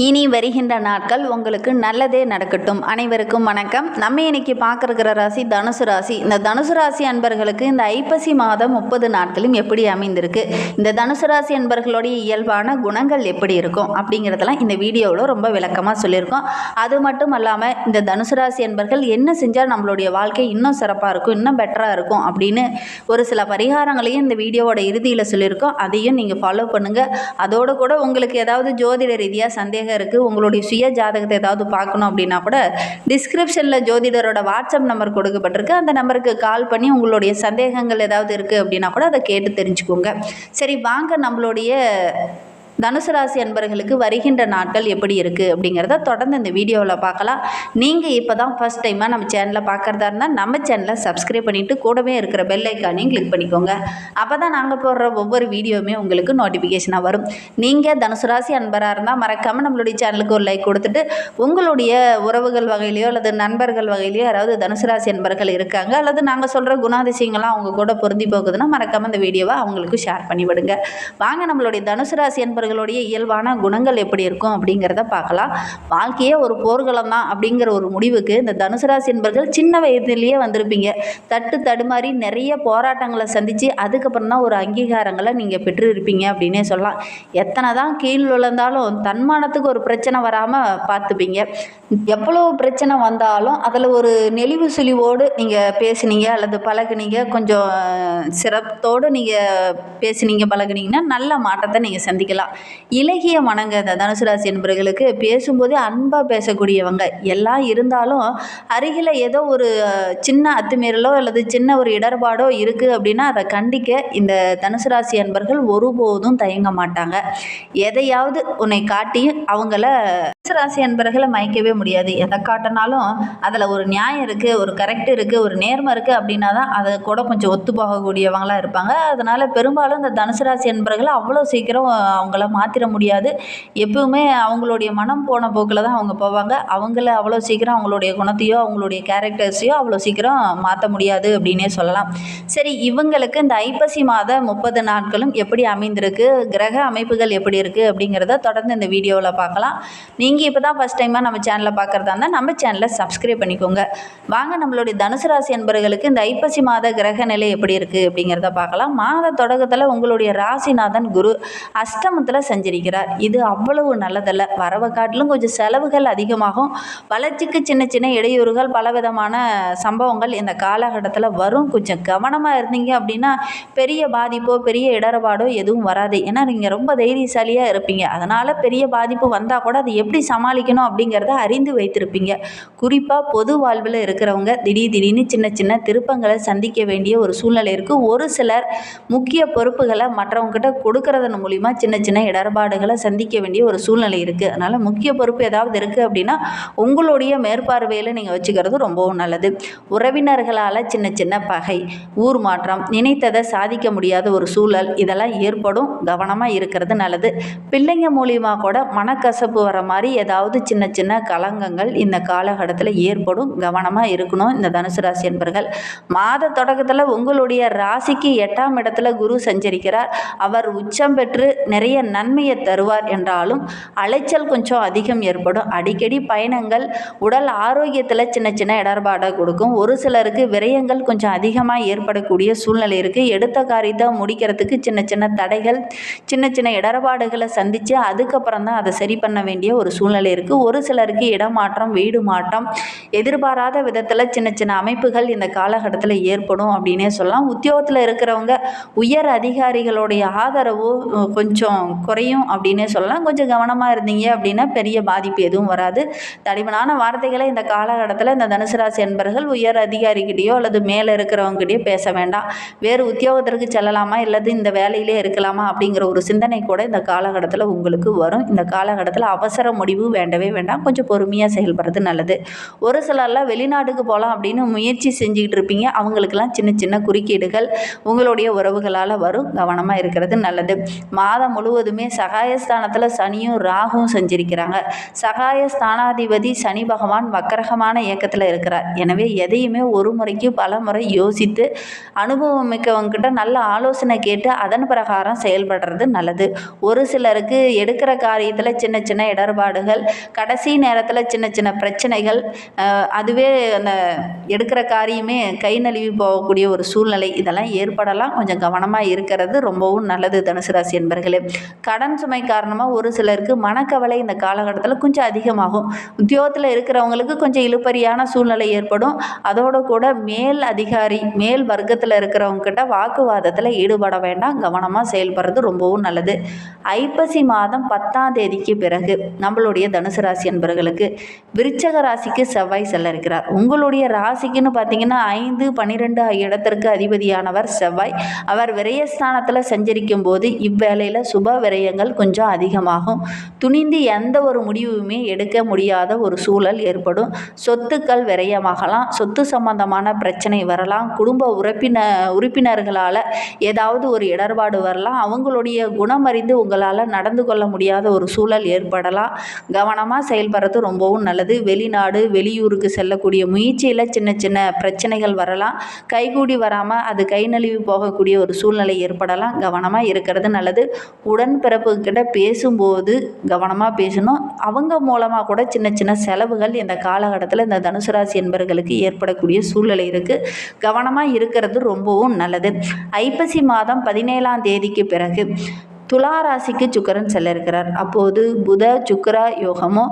இனி வருகின்ற நாட்கள் உங்களுக்கு நல்லதே நடக்கட்டும். அனைவருக்கும் வணக்கம். நம்ம இன்னைக்கு பார்க்குற ராசி தனுசு ராசி. இந்த தனுசு ராசி அன்பர்களுக்கு இந்த ஐப்பசி மாதம் முப்பது நாட்களும் எப்படி அமைந்திருக்கு? இந்த தனுசு ராசி அன்பர்களுடைய இயல்பான குணங்கள் எப்படி இருக்கும்? அப்படிங்கிறதெல்லாம் இந்த வீடியோவில் ரொம்ப விளக்கமாக சொல்லியிருக்கோம். அது மட்டும் இல்லாமல் இந்த தனுசு ராசி அன்பர்கள் என்ன செஞ்சால் நம்மளுடைய வாழ்க்கை இன்னும் சிறப்பாக இருக்கும் இன்னும் பெட்டராக இருக்கும் அப்படின்னு ஒரு சில பரிகாரங்களையும் இந்த வீடியோவோட இறுதியில் சொல்லியிருக்கோம். அதையும் நீங்கள் ஃபாலோ பண்ணுங்கள் அதோடு கூட உங்களுக்கு ஏதாவது ஜோதிட ரீதியாக சந்தேகம் இருக்குது உங்களுடைய சுய ஜாதகத்தை ஏதாவது பார்க்கணும் அப்படின்னா கூட டிஸ்கிரிப்ஷனில் ஜோதிடரோட வாட்ஸ்அப் நம்பர் கொடுக்கப்பட்டிருக்கு. அந்த நம்பருக்கு கால் பண்ணி உங்களுடைய சந்தேகங்கள் ஏதாவது இருக்குது அப்படின்னா கூட அதை கேட்டு தெரிஞ்சுக்கோங்க. சரி வாங்க நம்மளுடைய தனுசு ராசி அன்பர்களுக்கு வருகின்ற நாட்கள் எப்படி இருக்குது அப்படிங்கிறத தொடர்ந்து இந்த வீடியோவில் பார்க்கலாம். நீங்கள் இப்போ தான் ஃபஸ்ட் டைமாக நம்ம சேனலை பார்க்குறதா இருந்தால் நம்ம சேனலை சப்ஸ்கிரைப் பண்ணிவிட்டு கூடவே இருக்கிற பெல் ஐக்கானையும் கிளிக் பண்ணிக்கோங்க. அப்போ தான் நாங்கள் போடுற ஒவ்வொரு வீடியோவுமே உங்களுக்கு நோட்டிஃபிகேஷனாக வரும். நீங்கள் தனுசு ராசி அன்பராக இருந்தால் மறக்காமல் நம்மளுடைய சேனலுக்கு ஒரு லைக் கொடுத்துட்டு உங்களுடைய உறவுகள் வகையிலையோ அல்லது நண்பர்கள் வகையிலையோ யாராவது தனுசு ராசி அன்பர்கள் இருக்காங்க அல்லது நாங்கள் சொல்கிற குணாதிசயங்கள்லாம் அவங்க கூட பொருந்தி போகுதுன்னா மறக்காமல் இந்த வீடியோவை அவங்களுக்கு ஷேர் பண்ணி விடுங்க வாங்க நம்மளுடைய தனுசு ராசி அன்பர்களுடைய இயல்பான குணங்கள் எப்படி இருக்கும் அப்படிங்கிறத பார்க்கலாம். வாழ்க்கையே ஒரு போர்க்களம் தான் அப்படிங்கிற ஒரு முடிவுக்கு இந்த தனுசு ராசி என்பர்கள் சின்ன வயதிலேயே வந்திருப்பீங்க. தட்டு தடுமாறி நிறைய போராட்டங்களை சந்தித்து அதுக்கப்புறம் தான் ஒரு அங்கீகாரங்களை நீங்கள் பெற்றிருப்பீங்க அப்படின்னே சொல்லலாம். எத்தனை தான் கீழ் விழுந்தாலும் தன்மானத்துக்கு ஒரு பிரச்சனை வராமல் பார்த்துப்பீங்க. எவ்வளோ பிரச்சனை வந்தாலும் அதில் ஒரு நெளிவு சுழிவோடு நீங்கள் பேசுனீங்க அல்லது பழகுனீங்க. கொஞ்சம் சிறப்போடு நீங்கள் பேசுனீங்க பழகுனீங்கன்னா நல்ல மாற்றத்தை நீங்கள் சந்திக்கலாம். இலகிய மனங்க இந்த தனுசு ராசி என்பவர்களுக்கு பேசும்போதே அன்பாக பேசக்கூடியவங்க எல்லாம் இருந்தாலும் அருகில் ஏதோ ஒரு சின்ன அத்துமீறலோ அல்லது சின்ன ஒரு இடர்பாடோ இருக்குது அப்படின்னா அதை கண்டிக்க இந்த தனுசு ராசி அன்பர்கள் ஒருபோதும் தயங்க மாட்டாங்க. எதையாவது உன்னை காட்டி அவங்கள ராசி அன்பர்களை மயக்கவே முடியாது. எதை காட்டினாலும் அதில் ஒரு நியாயம் இருக்குது ஒரு கரெக்ட் இருக்குது ஒரு நேர்மை இருக்குது அப்படின்னா தான் அதை கூட கொஞ்சம் ஒத்து போகக்கூடியவங்களாக இருப்பாங்க. அதனால் பெரும்பாலும் இந்த தனுசு ராசி அன்பர்களை அவ்வளோ சீக்கிரம் அவங்கள மாற்றிட முடியாது. எப்பவுமே அவங்களுடைய மனம் போன போக்கில் தான் அவங்க போவாங்க. அவங்கள அவ்வளோ சீக்கிரம் அவங்களுடைய குணத்தையோ அவங்களுடைய கேரக்டர்ஸையோ அவ்வளோ சீக்கிரம் மாற்ற முடியாது அப்படின்னே சொல்லலாம். சரி இவங்களுக்கு இந்த ஐப்பசி மாத முப்பது நாட்களும் எப்படி அமைந்திருக்கு கிரக அமைப்புகள் எப்படி இருக்குது அப்படிங்கிறத தொடர்ந்து இந்த வீடியோவில் பார்க்கலாம். நீங்கள் நீங்கள் இப்போ தான் ஃபஸ்ட் டைமாக நம்ம சேனலை பார்க்குறதா இருந்தால் நம்ம சேனலை சப்ஸ்கிரைப் பண்ணிக்கோங்க. வாங்க நம்மளுடைய தனுசு ராசி அன்பர்களுக்கு இந்த ஐப்பசி மாத கிரக நிலை எப்படி இருக்குது அப்படிங்கிறத பார்க்கலாம். மாத தொடக்கத்தில் உங்களுடைய ராசிநாதன் குரு அஷ்டமத்தில் சஞ்சரிக்கிறார். இது அவ்வளவு நல்லதல்ல. வரவை காட்டிலும் கொஞ்சம் செலவுகள் அதிகமாகும். வளர்ச்சிக்கு சின்ன சின்ன இடையூறுகள் பலவிதமான சம்பவங்கள் இந்த காலகட்டத்தில் வரும். கொஞ்சம் கவனமாக இருந்தீங்க அப்படின்னா பெரிய பாதிப்போ பெரிய இடர்பாடோ எதுவும் வராது. ஏன்னா நீங்கள் ரொம்ப தைரியசாலியாக இருப்பீங்க. அதனால் பெரிய பாதிப்பு வந்தால் கூட அது எப்படி சமாளிக்கணும் அப்படிங்கிறத அறிந்து வைத்திருப்பீங்க. குறிப்பாக பொது வாழ்வில் இருக்கிறவங்க திடீர் திடீர்னு சின்ன சின்ன திருப்பங்களை சந்திக்க வேண்டிய ஒரு சூழ்நிலை இருக்குது ஒரு சிலர் முக்கிய பொறுப்புகளை மற்றவங்ககிட்ட கொடுக்கறதன் மூலிமா சின்ன சின்ன இடர்பாடுகளை சந்திக்க வேண்டிய ஒரு சூழ்நிலை இருக்குது அதனால் முக்கிய பொறுப்பு ஏதாவது இருக்குது அப்படின்னா உங்களுடைய மேற்பார்வையில் நீங்கள் வச்சுக்கிறது ரொம்பவும் நல்லது. உறவினர்களால் சின்ன சின்ன பகை ஊர் மாற்றம் நினைத்ததை சாதிக்க முடியாத ஒரு சூழல் இதெல்லாம் ஏற்படும். கவனமாக இருக்கிறது நல்லது. பிள்ளைங்க மூலியமாக கூட மனக்கசப்பு வர மாதிரி ஏதாவது சின்ன சின்ன கலங்கங்கள் இந்த காலகட்டத்தில் ஏற்படும். கவனமாக இருக்கணும் இந்த தனுசு ராசி என்பர்கள் மாத தொடக்கத்தில் உங்களுடைய ராசிக்கு எட்டாம் இடத்துல குரு சஞ்சரிக்கிறார். அவர் உச்சம் பெற்று நிறைய நன்மையை தருவார் என்றாலும் அலைச்சல் கொஞ்சம் அதிகம் ஏற்படும். அடிக்கடி பயணங்கள் உடல் ஆரோக்கியத்தில் சின்ன சின்ன இடர்பாடை கொடுக்கும். ஒரு சிலருக்கு விரயங்கள் கொஞ்சம் அதிகமாக ஏற்படக்கூடிய சூழ்நிலை இருக்குது எடுத்த காரியத்தை முடிக்கிறதுக்கு சின்ன சின்ன தடைகள் சின்ன சின்ன இடர்பாடுகளை சந்தித்து அதுக்கப்புறம் தான் அதை சரி பண்ண வேண்டிய ஒரு சூழ்நிலை இருக்குது ஒரு சிலருக்கு இடமாற்றம் வீடு மாற்றம் எதிர்பாராத விதத்தில் சின்ன சின்ன அமைப்புகள் இந்த காலகட்டத்தில் ஏற்படும் அப்படின்னே சொல்லலாம். உத்தியோகத்தில் இருக்கிறவங்க உயர் அதிகாரிகளுடைய ஆதரவு கொஞ்சம் குறையும் அப்படின்னே சொல்லலாம். கொஞ்சம் கவனமாக இருந்தீங்க அப்படின்னா பெரிய பாதிப்பு எதுவும் வராது. தடிமனான வார்த்தைகளை இந்த காலகட்டத்தில் இந்த தனுசு ராசி என்பர்கள் உயர் அதிகாரிகிட்டேயோ அல்லது மேலே இருக்கிறவங்ககிட்டயோ பேச வேண்டாம். வேறு உத்தியோகத்திற்கு செல்லலாமா? இல்லது இந்த வேலையிலே இருக்கலாமா? அப்படிங்கிற ஒரு சிந்தனை கூட இந்த காலகட்டத்தில் உங்களுக்கு வரும். இந்த காலகட்டத்தில் அவசர முடிவு வேண்டவே வேண்டாம். கொஞ்சம் பொறுமையாக செயல்படுறது நல்லது. ஒரு சிலர்லாம் வெளிநாட்டுக்கு போகலாம் அப்படின்னு முயற்சி செஞ்சுக்கிட்டு இருப்பீங்க. அவங்களுக்கெல்லாம் சின்ன சின்ன குறுக்கீடுகள் உங்களுடைய உறவுகளால் வரும். கவனமாக இருக்கிறது நல்லது. மாதம் முழுவதுமே சகாயஸ்தானத்தில் சனியும் ராகுவும் செஞ்சிருக்கிறாங்க. சகாய ஸ்தானாதிபதி சனி பகவான் வக்கரகமான இயக்கத்தில் இருக்கிறார். எனவே எதையுமே ஒரு முறைக்கு பல முறை யோசித்து அனுபவம் மிக்கவங்கிட்ட நல்ல ஆலோசனை கேட்டு அதன் பிரகாரம் செயல்படுறது நல்லது. ஒரு சிலருக்கு எடுக்கிற காரியத்தில் சின்ன சின்ன இடர்பாடுகள் இடர்பாடுகள் கடைசி நேரத்தில் சின்ன சின்ன பிரச்சனைகள் அதுவே அந்த எடுக்கிற காரியமே கை நழுவி போகக்கூடிய ஒரு சூழ்நிலை. இதெல்லாம் ஏற்படலாம். கொஞ்சம் கவனமாக இருக்கிறது ரொம்பவும் நல்லது தனுசு ராசி என்பர்களே. கடன் சுமை காரணமாக ஒரு சிலருக்கு மனக்கவலை இந்த காலகட்டத்தில் கொஞ்சம் அதிகமாகும். உத்தியோகத்தில் இருக்கிறவங்களுக்கு கொஞ்சம் இழுப்பறியான சூழ்நிலை ஏற்படும். அதோடு கூட மேல் அதிகாரி மேல் வர்க்கத்தில் இருக்கிறவங்க கிட்ட வாக்குவாதத்தில் ஈடுபட வேண்டாம். கவனமாக செயல்படுறது ரொம்பவும் நல்லது. ஐப்பசி மாதம் பத்தாம் தேதிக்கு பிறகு நம்மளுடைய தனுசு ராசி அன்பர்களுக்கு விருச்சக ராசிக்கு செவ்வாய் செல்ல இருக்கிறார் உங்களுடைய ராசிக்குன்னு பார்த்தீங்கன்னா ஐந்து பன்னிரெண்டு இடத்திற்கு அதிபதியானவர் செவ்வாய். அவர் விரயஸ்தானத்தில் சஞ்சரிக்கும் போது இவ்வேளையில் சுப விரயங்கள் கொஞ்சம் அதிகமாகும். துணிந்து எந்த ஒரு முடிவுமே எடுக்க முடியாத ஒரு சூழல் ஏற்படும். சொத்துக்கள் விரயமாகலாம். சொத்து சம்பந்தமான பிரச்சனை வரலாம். குடும்ப உறுப்பின உறுப்பினர்களால் ஏதாவது ஒரு இடர்பாடு வரலாம். அவங்களுடைய குணம் அறிந்து உங்களால் நடந்து கொள்ள முடியாத ஒரு சூழல் ஏற்படலாம். கவனமாக செயல்படுறது ரொம்பவும் நல்லது. வெளிநாடு வெளியூருக்கு செல்லக்கூடிய முயற்சியில் சின்ன சின்ன பிரச்சனைகள் வரலாம். கைகூடி வராமல் அது கை நழுவி போகக்கூடிய ஒரு சூழ்நிலை ஏற்படலாம். கவனமாக இருக்கிறது நல்லது. உடன்பிறப்புக்கிட்ட பேசும்போது கவனமாக பேசணும். அவங்க மூலமாக கூட சின்ன சின்ன செலவுகள் இந்த காலகட்டத்தில் இந்த தனுசு ராசி என்பவர்களுக்கு ஏற்படக்கூடிய சூழ்நிலை இருக்குது கவனமாக இருக்கிறது ரொம்பவும் நல்லது. ஐப்பசி மாதம் பதினேழாம் தேதிக்கு பிறகு துலா ராசிக்கு சுக்கிரன் செல்ல இருக்கிறார் அப்போது புத சுக்கர யோகமும்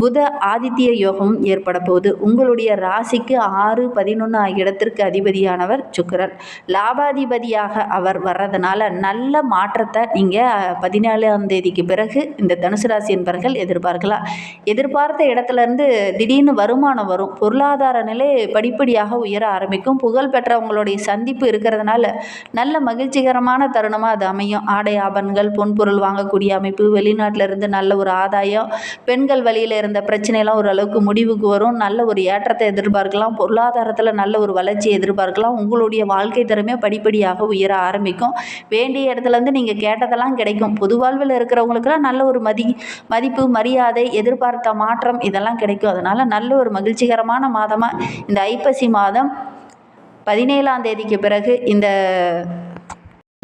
புத ஆதித்ய யோகம் ஏற்பட போகுது உங்களுடைய ராசிக்கு ஆறு பதினொன்று ஆகிய இடத்திற்கு அதிபதியானவர் சுக்கிரன். லாபாதிபதியாக அவர் வர்றதுனால நல்ல மாற்றத்தை நீங்கள் பதினாலாம் தேதிக்கு பிறகு இந்த தனுசு ராசி என்பவர்கள் எதிர்பார்க்கலாம். எதிர்பார்த்த இடத்துலேருந்து திடீர்னு வருமானம் வரும். பொருளாதார நிலை படிப்படியாக உயர ஆரம்பிக்கும். புகழ் பெற்றவங்களுடைய சந்திப்பு இருக்கிறதுனால நல்ல மகிழ்ச்சிகரமான தருணமாக அது அமையும். ஆடை ஆபன்கள் பொன்பொருள் வாங்கக்கூடிய அமைப்பு வெளிநாட்டிலிருந்து நல்ல ஒரு ஆதாயம் பெண் பெண்கள் வழியில் இருந்த பிரச்சனையெல்லாம் ஓரளவுக்கு முடிவுக்கு வரும். நல்ல ஒரு ஏற்றத்தை எதிர்பார்க்கலாம். பொருளாதாரத்தில் நல்ல ஒரு வளர்ச்சியை எதிர்பார்க்கலாம். உங்களுடைய வாழ்க்கை திறமே படிப்படியாக உயர ஆரம்பிக்கும். வேண்டிய இடத்துலேருந்து நீங்கள் கேட்டதெல்லாம் கிடைக்கும். பொது வாழ்வில் இருக்கிறவங்களுக்குலாம் நல்ல ஒரு மதி மதிப்பு மரியாதை எதிர்பார்த்த மாற்றம் இதெல்லாம் கிடைக்கும். அதனால் நல்ல ஒரு மகிழ்ச்சிகரமான மாதமாக இந்த ஐப்பசி மாதம் பதினேழாம் தேதிக்கு பிறகு இந்த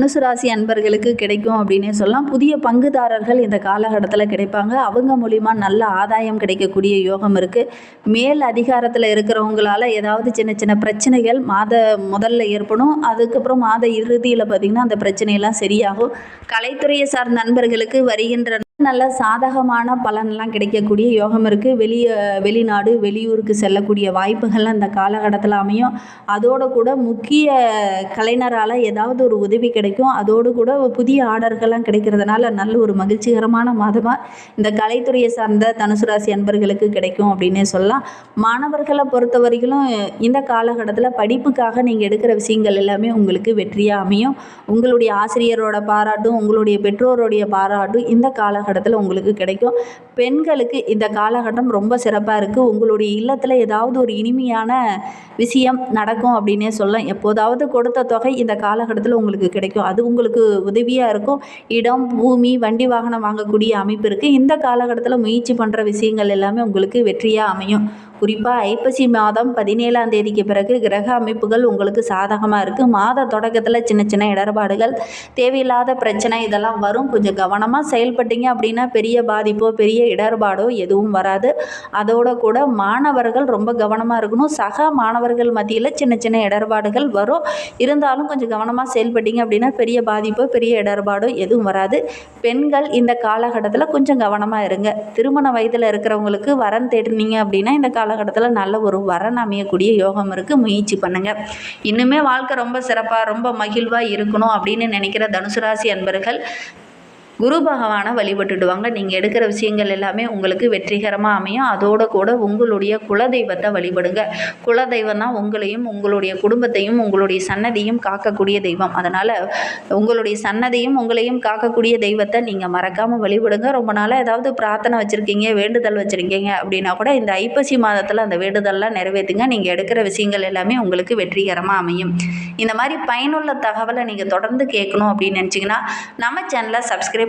தனுசு ராசி அன்பர்களுக்கு கிடைக்கும் அப்படின்னே சொல்லலாம். புதிய பங்குதாரர்கள் இந்த காலகட்டத்தில் கிடைப்பாங்க. அவங்க மூலிமா நல்ல ஆதாயம் கிடைக்கக்கூடிய யோகம் இருக்குது மேல் அதிகாரத்தில் இருக்கிறவங்களால ஏதாவது சின்ன சின்ன பிரச்சனைகள் மாத முதல்ல ஏற்படும். அதுக்கப்புறம் மாத இறுதியில் பார்த்திங்கன்னா அந்த பிரச்சனையெல்லாம் சரியாகும். கலைத்துறையை சார்ந்த நண்பர்களுக்கு வருகின்ற நல்ல சாதகமான பலன்லாம் கிடைக்கக்கூடிய யோகம் இருக்குது வெளியே வெளிநாடு வெளியூருக்கு செல்லக்கூடிய வாய்ப்புகள்லாம் இந்த காலகட்டத்தில் அமையும். அதோடு கூட முக்கிய கலைஞரால் ஏதாவது ஒரு உதவி கிடைக்கும். அதோடு கூட புதிய ஆர்டர்கள்லாம் கிடைக்கிறதுனால நல்ல ஒரு மகிழ்ச்சிகரமான மாதமாக இந்த கலைத்துறையை சார்ந்த தனுசு ராசி அன்பர்களுக்கு கிடைக்கும் அப்படின்னே சொல்லலாம். மாணவர்களை பொறுத்த வரைக்கும் இந்த காலகட்டத்தில் படிப்புக்காக நீங்கள் எடுக்கிற விஷயங்கள் எல்லாமே உங்களுக்கு வெற்றியாக அமையும். உங்களுடைய ஆசிரியரோட பாராட்டும் உங்களுடைய பெற்றோருடைய பாராட்டும் இந்த காலகட்டத்தில் உங்களுக்கு கிடைக்கும். பெண்களுக்கு இந்த காலகட்டம் ரொம்ப சிறப்பாக இருக்குது உங்களுடைய இல்லத்தில் ஏதாவது ஒரு இனிமையான விஷயம் நடக்கும் அப்படின்னே சொல்லலாம். எப்போதாவது கொடுத்த தொகை இந்த காலகட்டத்தில் உங்களுக்கு கிடைக்கும். அது உங்களுக்கு உதவியாக இருக்கும். இடம் பூமி வண்டி வாகனம் வாங்கக்கூடிய அமைப்பு இருக்குது இந்த காலகட்டத்தில் முயற்சி பண்ணுற விஷயங்கள் எல்லாமே உங்களுக்கு வெற்றியாக அமையும். குறிப்பாக ஐப்பசி மாதம் பதினேழாம் தேதிக்கு பிறகு கிரக அமைப்புகள் உங்களுக்கு சாதகமாக இருக்குது மாத தொடக்கத்தில் சின்ன சின்ன இடர்பாடுகள் தேவையில்லாத பிரச்சனை இதெல்லாம் வரும். கொஞ்சம் கவனமாக செயல்பட்டீங்க அப்படின்னா பெரிய பாதிப்போ பெரிய இடர்பாடோ எதுவும் வராது. அதோட கூட மாணவர்கள் ரொம்ப கவனமாக இருக்கணும். சக மாணவர்கள் மத்தியில் சின்ன சின்ன இடர்பாடுகள் வரும். இருந்தாலும் கொஞ்சம் கவனமாக செயல்பட்டீங்க அப்படின்னா பெரிய பாதிப்போ பெரிய இடர்பாடோ எதுவும் வராது. பெண்கள் இந்த காலகட்டத்தில் கொஞ்சம் கவனமாக இருங்க. திருமண வயதில் இருக்கிறவங்களுக்கு வரன் தேடினீங்க அப்படின்னா இந்த காலகட்டத்தில் நல்ல ஒரு வரன் அமையக்கூடிய யோகம் இருக்குது முயற்சி பண்ணுங்கள் இன்னுமே வாழ்க்கை ரொம்ப சிறப்பாக ரொம்ப மகிழ்வாக இருக்கணும் அப்படின்னு நினைக்கிற தனுசு ராசி அன்பர்கள் குரு பகவானை வழிபட்டுடுவாங்க. நீங்கள் எடுக்கிற விஷயங்கள் எல்லாமே உங்களுக்கு வெற்றிகரமாக அமையும். அதோட கூட உங்களுடைய குலதெய்வத்தை வழிபடுங்க. குலதெய்வம் தான் உங்களையும் உங்களுடைய குடும்பத்தையும் உங்களுடைய சன்னதியும் காக்கக்கூடிய தெய்வம். அதனால் உங்களுடைய சன்னதியும் உங்களையும் காக்கக்கூடிய தெய்வத்தை நீங்கள் மறக்காமல் வழிபடுங்க. ரொம்ப நாளாக ஏதாவது பிரார்த்தனை வச்சுருக்கீங்க வேண்டுதல் வச்சுருக்கீங்க அப்படின்னா கூட இந்த ஐப்பசி மாதத்தில் அந்த வேண்டுதல்லாம் நிறைவேற்றுங்க நீங்கள் எடுக்கிற விஷயங்கள் எல்லாமே உங்களுக்கு வெற்றிகரமாக அமையும். இந்த மாதிரி பயனுள்ள தகவலை நீங்கள் தொடர்ந்து கேட்கணும் அப்படின்னு நினச்சிங்கன்னா நம்ம சேனலை சப்ஸ்கிரைப்